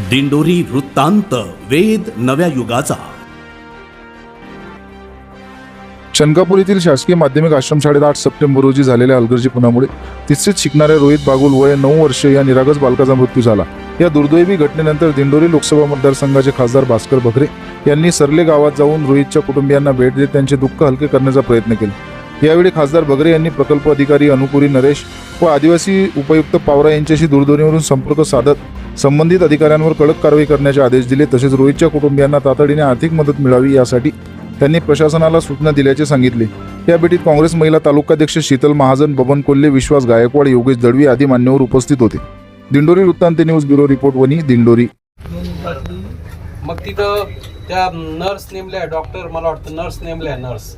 दिंडोरी वृत्तांत वेद नव्या युगाचा. चनकापूर येथील शासकीय माध्यमिक आश्रमशाळेत आठ सप्टेंबर रोजी झालेल्या हलगर्जीपणामुळे तिसरीत शिकणाऱ्या रोहित बागुल वय नऊ वर्षे या निरागस बालकाचा मृत्यू झाला. या दुर्दैवी घटनेनंतर दिंडोरी लोकसभा मतदारसंघाचे खासदार भास्कर बखरे यांनी सरले गावात जाऊन रोहितच्या कुटुंबियांना भेट देत त्यांचे दुःख हलके करण्याचा प्रयत्न केला. यावेळी खासदार बगरे यांनी प्रकल्प अधिकारी अनुपुरी नरेश व आदिवासी उपायुक्त पावरा यांच्याशी दूरध्वनीवरून संपर्क साधत संबंधित अधिकाऱ्यांवर कडक कारवाई करण्याचे आदेश दिले तसेच रोहितच्या कुटुंबियांना तातडीने आर्थिक मदत मिळावी यासाठी त्यांनी प्रशासनाला सूचना दिल्याचे सांगितले. या भेटीत काँग्रेस महिला तालुकाध्यक्ष शीतल महाजन बबन कोल्हे विश्वास गायकवाड योगेश दळवी आदी मान्यवर उपस्थित होते. दिंडोरी वृत्तांत news bureau report Vani Dindori. मग तिथं त्या नर्स नेमल्या डॉक्टर मला वाटतं नर्स नेमल्या नर्स.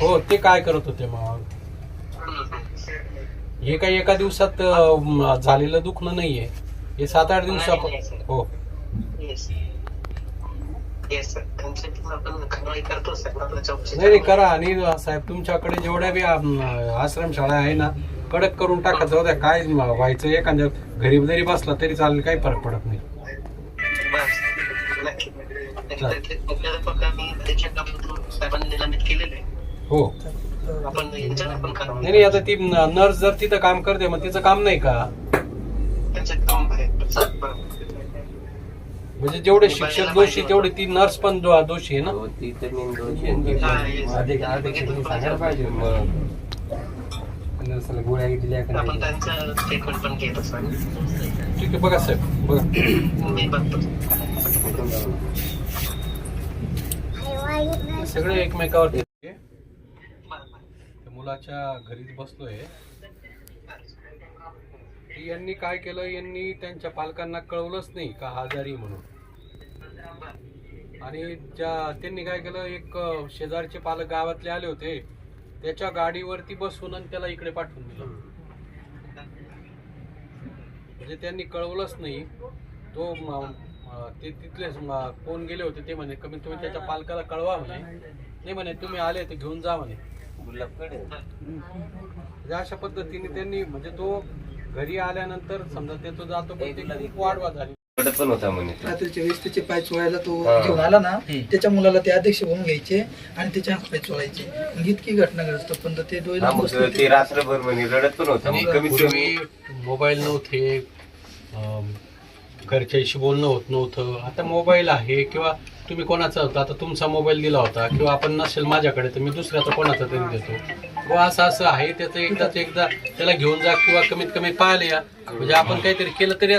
हो ते काय करत होते मग? हे काही एका दिवसात अं, झालेलं दुखणं नाहीये. हे सात आठ दिवसा हो. नाही नाही करा. आणि साहेब तुमच्याकडे जेवढ्या बी आश्रमशाळा आहे ना कडक करून टाका. जाऊ द्या काय व्हायचं एखाद्या घरी जरी बसला तरी चालेल काही फरक पडत नाही. हो. नाही नाही आता ती नर्स जर तिथं काम करते मग तिचं काम नाही का? म्हणजे जेवढे शिक्षक दोषी तेवढे ती नर्स पण दो- दोषी आहे ना? ती तर दोषी आहे. ती अधिक अध्यक्षांनी सांगायला पाहिजे मग. नर्सला गोळ्या दिल्या का आपण नाही? त्यांचं स्टेटमेंट पण घेत असतो ठीक आहे बघा साहेब बघा. मी बघतो. सगळे एकमेकावर मुलाच्या घरीच बसलोय. यांनी काय केलं? यांनी त्यांच्या पालकांना कळवलंच नाही का आजारी म्हणून. आणि ज्या त्यांनी काय केलं? एक शेजारचे पालक गावातले आले होते. त्याच्या गाडीवरती बसून आणि त्याला इकडे पाठवून दिलं. म्हणजे त्यांनी कळवलंच नाही. तो ते तिथलेच कोण गेले होते ते म्हणे कमीत कमी त्याच्या पालकाला कळवा म्हणे. नाही म्हणे तुम्ही आले ते घेऊन जा म्हणे. गुलाबकडे म्हणजे अशा पद्धतीने त्यांनी म्हणजे तो घरी आल्यानंतर समजा ते तो जातो पण ते खूप वाढवा झाली कडक पण होता म्हणे तो. रात्रीच्या वेळेस त्याचे पाय चोळायला तो. घेऊन आला ना त्याच्या मुलाला ते अध्यक्ष होऊन घ्यायचे आणि त्याचे हात पाय चोळायचे मग इतकी घटना घडत पण ते डोळे ते रात्रभर म्हणे रडत पण होता कमीत कमी मोबाईल नव्हते अं, घरच्याशी बोलणं होत नव्हतं. आता मोबाईल आहे किंवा तुम्ही कोणाचा होता आता तुमचा मोबाईल दिला होता किंवा आपण नसेल माझ्याकडे तर मी दुसऱ्याचा कोणाचा तरी देतो. व असं असं आहे. त्याचं एकदा एकदा त्याला घेऊन जा किंवा कमीत कमी पाहायला या. म्हणजे आपण काहीतरी केलं तरी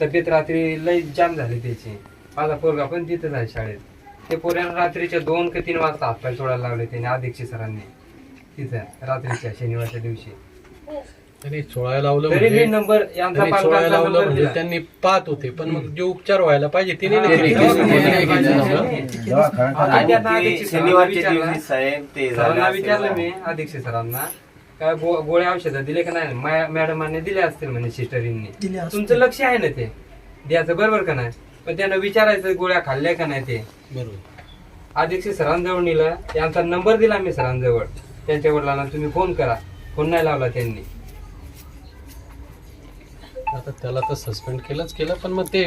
तब्येत रात्री लई जाम झाली त्याची. माझा पोरगा पण तिथंच आहे शाळेत. ते पोऱ्याला रात्रीच्या दोन का तीन वाजता हातपाय सोडायला लावले त्याने अध्यक्ष सरांनी. तिथं रात्रीच्या शनिवारच्या दिवशी. त्यांनी चोळायला लावलं तरी म्हणजे नंबर यांचा त्यांनी चोळायला पालकांचा लावलं नंबर म्हणजे दिला. त्यांनी पाहत होते पण मग जे उपचार व्हायला पाहिजे ते नाही. केले. ते- आणि त्यांना ते अध्यक्ष सरांना शनिवारच्या विचारलं- दिवशी साहेब ते झालं सरांना असेल. विचारलं मी अध्यक्ष सरांना काय गो- गोळ्या औषधं दिले का नाही? मा- मॅडमांनी दिले असतील म्हणे सिस्टरींनी दिले असतील. तुमचं लक्ष आहे ना ते? द्यायचं बरोबर का नाही? पण त्यांना विचारायचं गोळ्या खाल्ल्या का नाही ते? बरोबर. अध्यक्ष सरांजवळ नेलं त्यांचा नंबर दिला मी सरांजवळ. त्यांच्या वडिलांना तुम्ही फोन करा. फोन नाही लावला त्यांनी. आता त्याला तर सस्पेंड केलंच केलं पण मग ते